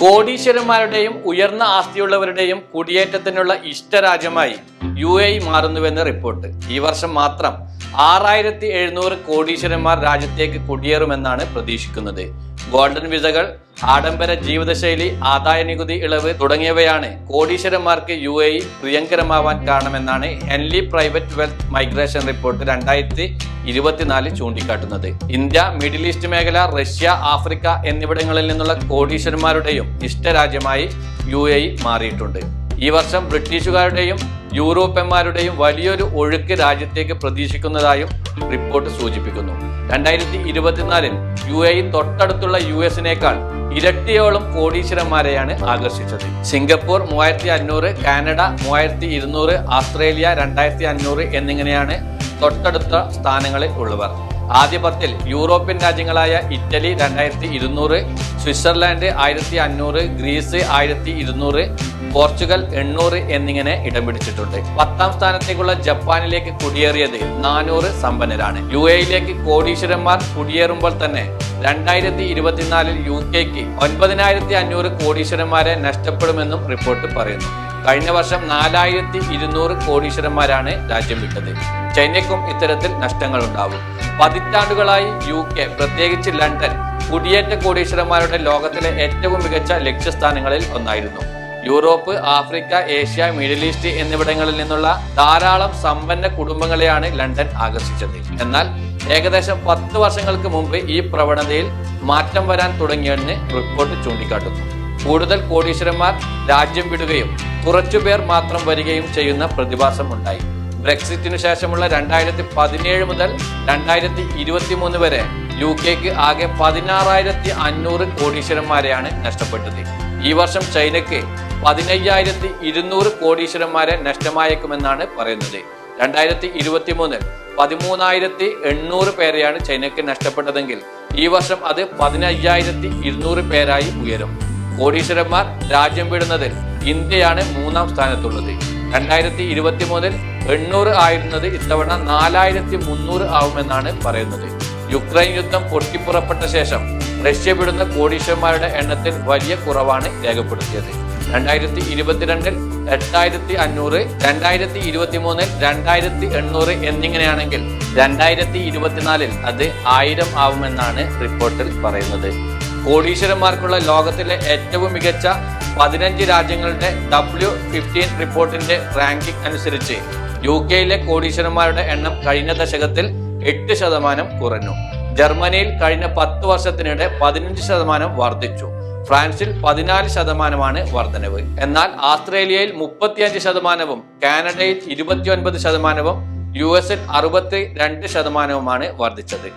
കോടീശ്വരന്മാരുടെയും ഉയർന്ന ആസ്തിയുള്ളവരുടെയും കുടിയേറ്റത്തിനുള്ള ഇഷ്ടരാജ്യമായി യു എ മാറുന്നുവെന്ന് റിപ്പോർട്ട്. ഈ വർഷം മാത്രം ആറായിരത്തി എഴുന്നൂറ് കോടീശ്വരന്മാർ രാജ്യത്തേക്ക് കുടിയേറുമെന്നാണ് പ്രതീക്ഷിക്കുന്നത്. ഗോൾഡൻ വിസകൾ ആഡംബര ജീവിതശൈലി ആദായ നികുതി ഇളവ് തുടങ്ങിയവയാണ് കോടീശ്വരന്മാർക്ക് യു എ പ്രിയങ്കരമാവാൻ കാരണമെന്നാണ് Henley private wealth migration report രണ്ടായിരത്തി ഇരുപത്തിനാല് ചൂണ്ടിക്കാട്ടുന്നത്. ഇന്ത്യ മിഡിൽ ഈസ്റ്റ് മേഖല റഷ്യ ആഫ്രിക്ക എന്നിവിടങ്ങളിൽ നിന്നുള്ള കോടീശ്വരന്മാരുടെയും ഇഷ്ടരാജ്യമായി യു എ മാറിയിട്ടുണ്ട്. ഈ വർഷം ബ്രിട്ടീഷുകാരുടെയും യൂറോപ്യന്മാരുടെയും വലിയൊരു ഒഴുക്ക് രാജ്യത്തേക്ക് പ്രതീക്ഷിക്കുന്നതായും റിപ്പോർട്ട് സൂചിപ്പിക്കുന്നു. രണ്ടായിരത്തി ഇരുപത്തിനാലിൽ യു എ തൊട്ടടുത്തുള്ള യു എസിനേക്കാൾ ഇരട്ടിയോളം കോടീശ്വരന്മാരെയാണ് ആകർഷിച്ചത്. സിംഗപ്പൂർ മൂവായിരത്തി അഞ്ഞൂറ് കാനഡ മൂവായിരത്തി ഇരുന്നൂറ് ആസ്ട്രേലിയ രണ്ടായിരത്തി അഞ്ഞൂറ് എന്നിങ്ങനെയാണ് തൊട്ടടുത്ത സ്ഥാനങ്ങളിൽ ഉള്ളവർ. ആദ്യ പത്തിൽ യൂറോപ്യൻ രാജ്യങ്ങളായ ഇറ്റലി രണ്ടായിരത്തി ഇരുന്നൂറ് സ്വിറ്റ്സർലാൻഡ് ആയിരത്തി അഞ്ഞൂറ് ഗ്രീസ് ആയിരത്തി ഇരുന്നൂറ് പോർച്ചുഗൽ എണ്ണൂറ് എന്നിങ്ങനെ ഇടം പിടിച്ചിട്ടുണ്ട്. പത്താം സ്ഥാനത്തേക്കുള്ള ജപ്പാനിലേക്ക് കുടിയേറിയത് നാനൂറ് സമ്പന്നരാണ്. യു എയിലേക്ക് കോടീശ്വരന്മാർ കുടിയേറുമ്പോൾ തന്നെ രണ്ടായിരത്തി ഇരുപത്തിനാലിൽ യു കെക്ക് ഒൻപതിനായിരത്തി അഞ്ഞൂറ് കോടീശ്വരന്മാരെ നഷ്ടപ്പെടുമെന്നും റിപ്പോർട്ട് പറയുന്നു. കഴിഞ്ഞ വർഷം നാലായിരത്തി ഇരുന്നൂറ് കോടീശ്വരന്മാരാണ് രാജ്യം വിട്ടത്. ചൈനയ്ക്കും ഇത്തരത്തിൽ നഷ്ടങ്ങൾ ഉണ്ടാവും പതിറ്റാണ്ടുകളായി യു കെ പ്രത്യേകിച്ച് ലണ്ടൻ കുടിയേറ്റ കോടീശ്വരന്മാരുടെ ലോകത്തിലെ ഏറ്റവും മികച്ച ലക്ഷ്യസ്ഥാനങ്ങളിൽ ഒന്നായിരുന്നു. Europe Africa Asia middle east എന്നിവിടങ്ങളിൽ നിന്നുള്ള ധാരാളം സമ്പന്ന കുടുംബങ്ങളെയാണ് ലണ്ടൻ ആകർഷിച്ചത്. എന്നാൽ ഏകദേശം പത്ത് വർഷങ്ങൾക്ക് മുമ്പ് ഈ പ്രവണതയിൽ മാറ്റം വരാൻ തുടങ്ങിയെന്ന് റിപ്പോർട്ട് ചൂണ്ടിക്കാട്ടുന്നു. കൂടുതൽ കോടീശ്വരന്മാർ രാജ്യം വിടുകയും കുറച്ചുപേർ മാത്രം വരികയും ചെയ്യുന്ന പ്രതിഭാസം ഉണ്ടായി. ബ്രെക്സിറ്റിനു ശേഷമുള്ള രണ്ടായിരത്തി പതിനേഴ് മുതൽ രണ്ടായിരത്തി ഇരുപത്തി മൂന്ന് വരെ യു കെക്ക് ആകെ പതിനാറായിരത്തി അഞ്ഞൂറ് കോടീശ്വരന്മാരെയാണ് നഷ്ടപ്പെട്ടത്. ഈ വർഷം ചൈനയ്ക്ക് പതിനയ്യായിരത്തി ഇരുന്നൂറ് കോടീശ്വരന്മാരെ നഷ്ടമായേക്കുമെന്നാണ് പറയുന്നത്. രണ്ടായിരത്തി ഇരുപത്തി മൂന്നിൽ പതിമൂന്നായിരത്തി എണ്ണൂറ് പേരെയാണ് ചൈനയ്ക്ക് നഷ്ടപ്പെട്ടതെങ്കിൽ ഈ വർഷം അത് പതിനയ്യായിരത്തി ഇരുന്നൂറ് പേരായി ഉയരും. കോടീശ്വരന്മാർ രാജ്യം വിടുന്നതിൽ ഇന്ത്യയാണ് മൂന്നാം സ്ഥാനത്തുള്ളത്. രണ്ടായിരത്തി ഇരുപത്തി മൂന്നിൽ എണ്ണൂറ് ആയിരുന്നത് ഇത്തവണ നാലായിരത്തി മുന്നൂറ് ആവുമെന്നാണ് പറയുന്നത്. യുക്രൈൻ യുദ്ധം പൊട്ടിപ്പുറപ്പെട്ട ശേഷം റഷ്യ വിടുന്ന കോടീശ്വരന്മാരുടെ എണ്ണത്തിൽ വലിയ കുറവാണ് രേഖപ്പെടുത്തിയത്. രണ്ടായിരത്തി ഇരുപത്തിരണ്ടിൽ എട്ടായിരത്തി അഞ്ഞൂറ് രണ്ടായിരത്തി ഇരുപത്തി മൂന്നിൽ രണ്ടായിരത്തി എണ്ണൂറ് എന്നിങ്ങനെയാണെങ്കിൽ രണ്ടായിരത്തി ഇരുപത്തിനാലിൽ അത് ആയിരം ആവുമെന്നാണ് റിപ്പോർട്ടിൽ പറയുന്നത്. കോടീശ്വരന്മാർക്കുള്ള ലോകത്തിലെ ഏറ്റവും മികച്ച പതിനഞ്ച് രാജ്യങ്ങളുടെ ഡബ്ല്യു ഫിഫ്റ്റീൻ റിപ്പോർട്ടിന്റെ റാങ്കിംഗ് അനുസരിച്ച് യു കെയിലെ കോടീശ്വരന്മാരുടെ എണ്ണം കഴിഞ്ഞ ദശകത്തിൽ എട്ട് ശതമാനം കുറഞ്ഞു. ജർമ്മനിയിൽ കഴിഞ്ഞ പത്ത് വർഷത്തിനിടെ പതിനഞ്ച് ശതമാനം വർദ്ധിച്ചു. ഫ്രാൻസിൽ പതിനാല് ശതമാനമാണ് വർധനവ്. എന്നാൽ ആസ്ട്രേലിയയിൽ മുപ്പത്തിയഞ്ച് ശതമാനവും കാനഡയിൽ ഇരുപത്തിയൊൻപത് ശതമാനവും യു എസിൽ അറുപത്തി രണ്ട് ശതമാനവുമാണ് വർദ്ധിച്ചത്.